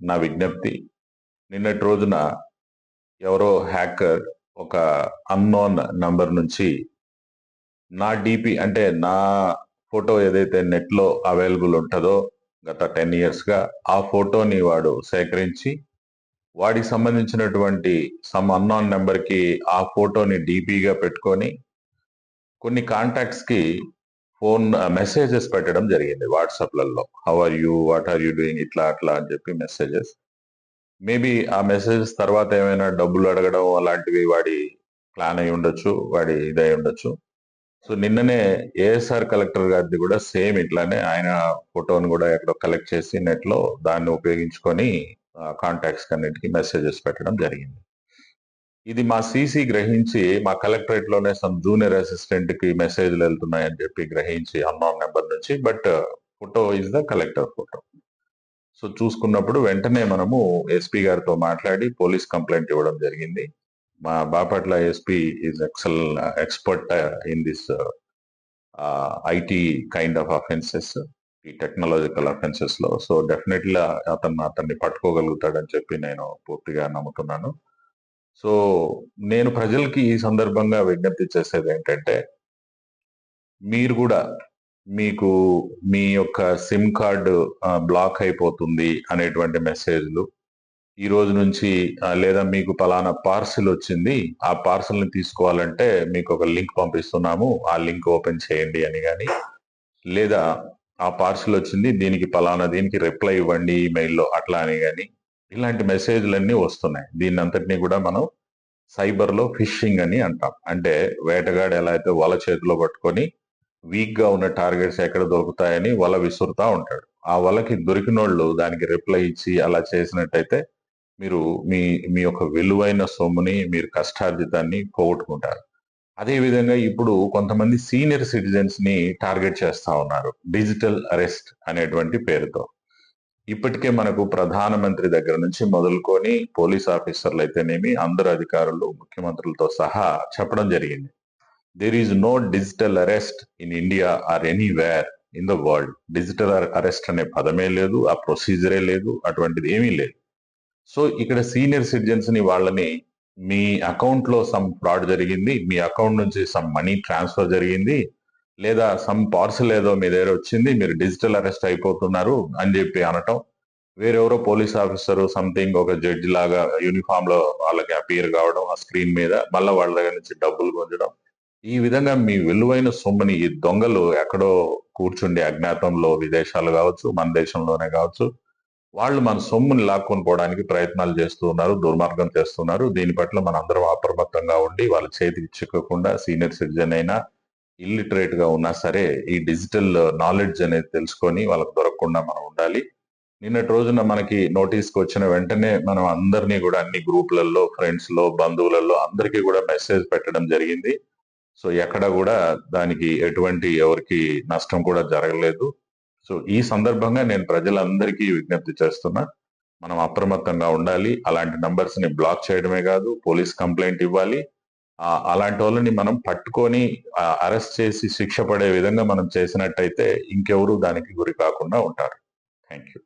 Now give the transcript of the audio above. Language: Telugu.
నా విజ్ఞప్తి. నిన్నటి రోజున ఎవరో హ్యాకర్ ఒక అన్నోన్ నంబర్ నుంచి నా డిపి అంటే నా ఫోటో ఏదైతే నెట్లో అవైలబుల్ ఉంటుందో గత టెన్ ఇయర్స్గా ఆ ఫోటోని వాడు సేకరించి వాడికి సంబంధించినటువంటి సమ్ అన్నోన్ నెంబర్కి ఆ ఫోటోని డిపిగా పెట్టుకొని కొన్ని కాంటాక్ట్స్కి ఫోన్ మెసేజెస్ పెట్టడం జరిగింది వాట్సాప్లలో. How are you what are you doing ఇట్లా అట్లా అని చెప్పి మెసేజెస్. మేబీ ఆ మెసేజెస్ తర్వాత ఏమైనా డబ్బులు అడగడం అలాంటివి వాడి ప్లాన్ అయి ఉండొచ్చు వాడి ఇదై ఉండొచ్చు. సో నిన్ననే ఏఎస్ఆర్ కలెక్టర్ గారిది కూడా సేమ్ ఇట్లానే ఆయన ఫోటోను కూడా ఎక్కడో కలెక్ట్ చేసి నెట్లో దాన్ని ఉపయోగించుకొని కాంటాక్ట్స్ అన్నిటికీ మెసేజెస్ పెట్టడం జరిగింది. ఇది మా సీసీ గ్రహించి మా కలెక్టరేట్లోనే సమ్ జూనియర్ అసిస్టెంట్కి మెసేజ్లు వెళ్తున్నాయని చెప్పి గ్రహించి అన్నోన్ నెంబర్ నుంచి but photo is the collector photo so చూసుకున్నప్పుడు వెంటనే మనము ఎస్పీ గారితో మాట్లాడి పోలీస్ కంప్లైంట్ ఇవ్వడం జరిగింది. మా Bapatla SP is excel expert in this IT kind of offences ఈ టెక్నాలజికల్ అఫెన్సెస్లో. సో డెఫినెట్లీ uh, అతను అతన్ని పట్టుకోగలుగుతాడని చెప్పి నేను పూర్తిగా నమ్ముతున్నాను. సో నేను ప్రజలకి ఈ సందర్భంగా విజ్ఞప్తి చేసేది ఏంటంటే మీరు కూడా మీకు మీ యొక్క సిమ్ కార్డు బ్లాక్ అయిపోతుంది అనేటువంటి మెసేజ్లు ఈ రోజు నుంచి లేదా మీకు పలానా పార్సిల్ వచ్చింది ఆ పార్సిల్ని తీసుకోవాలంటే మీకు ఒక లింక్ పంపిస్తున్నాము ఆ లింక్ ఓపెన్ చేయండి అని కానీ లేదా ఆ పార్సిల్ వచ్చింది దీనికి పలానా దీనికి రిప్లై ఇవ్వండి ఈమెయిల్లో అట్లా అని కానీ ఇలాంటి మెసేజ్లన్నీ వస్తున్నాయి. దీన్ని అంతటినీ కూడా మనం సైబర్లో ఫిషింగ్ అని అంటాం. అంటే వేటగాడు ఎలా అయితే వల చేతిలో పట్టుకొని వీక్గా ఉన్న టార్గెట్స్ ఎక్కడ దొరుకుతాయని వల విసురుతా ఉంటాడు. ఆ వలకి దొరికినోళ్ళు దానికి రిప్లై ఇచ్చి అలా చేసినట్టయితే మీరు మీ మీ యొక్క విలువైన సొమ్ముని మీరు కష్టార్జితాన్ని పోగొట్టుకుంటారు. అదే విధంగా ఇప్పుడు కొంతమంది సీనియర్ సిటిజన్స్ని టార్గెట్ చేస్తూ ఉన్నారు. డిజిటల్ అరెస్ట్ అనేటువంటి పేరుతో. ఇప్పటికే మనకు ప్రధానమంత్రి దగ్గర నుంచి మొదలుకొని పోలీస్ ఆఫీసర్లు అయితేనేమి అందరు అధికారులు ముఖ్యమంత్రులతో సహా చెప్పడం జరిగింది. There is no digital arrest in India or anywhere in the world digital arrest అనే పదమే లేదు ఆ ప్రొసీజరే లేదు అటువంటిది ఏమీ లేదు. సో ఇక్కడ సీనియర్ సిటిజన్స్ని వాళ్ళని మీ అకౌంట్లో సమ్ ఫ్రాడ్ జరిగింది మీ అకౌంట్ నుంచి సమ్ మనీ ట్రాన్స్ఫర్ జరిగింది లేదా సమ్ పార్సల్ ఏదో మీ దగ్గర వచ్చింది మీరు డిజిటల్ అరెస్ట్ అయిపోతున్నారు అని చెప్పి అనటం. వేరెవరో పోలీస్ ఆఫీసర్ సంథింగ్ ఒక జడ్జి లాగా యూనిఫామ్లో వాళ్ళకి అపియర్ కావడం ఆ స్క్రీన్ మీద మళ్ళీ వాళ్ళ దగ్గర నుంచి డబ్బులు పొందడం. ఈ విధంగా మీ విలువైన సొమ్ముని ఈ దొంగలు ఎక్కడో కూర్చుండి అజ్ఞాతంలో విదేశాలు కావచ్చు మన దేశంలోనే కావచ్చు వాళ్ళు మన సొమ్ముని లాక్కొని పోవడానికి ప్రయత్నాలు చేస్తూ ఉన్నారు దుర్మార్గం చేస్తున్నారు. దీని పట్ల మనందరం అప్రమత్తంగా ఉండి వాళ్ళ చేతికి చిక్కకుండా సీనియర్ సిటిజన్ అయినా ఇల్లిటరేట్గా ఉన్నా సరే ఈ డిజిటల్ నాలెడ్జ్ అనేది తెలుసుకొని వాళ్ళకి దొరకకుండా మనం ఉండాలి. నిన్నటి రోజున మనకి నోటీస్కి వచ్చిన వెంటనే మనం అందరినీ కూడా అన్ని గ్రూపులలో ఫ్రెండ్స్లో బంధువులలో అందరికీ కూడా మెసేజ్ పెట్టడం జరిగింది. సో ఎక్కడ కూడా దానికి ఎటువంటి ఎవరికి నష్టం కూడా జరగలేదు. సో ఈ సందర్భంగా నేను ప్రజలందరికీ విజ్ఞప్తి చేస్తున్నా మనం అప్రమత్తంగా ఉండాలి. అలాంటి నంబర్స్ని బ్లాక్ చేయడమే కాదు పోలీస్ కంప్లైంట్ ఇవ్వాలి. అలాంటి వాళ్ళని మనం పట్టుకొని అరెస్ట్ చేసి శిక్ష పడే విధంగా మనం చేసినట్టయితే ఇంకెవరు దానికి గురి కాకుండా ఉంటారు. Thank you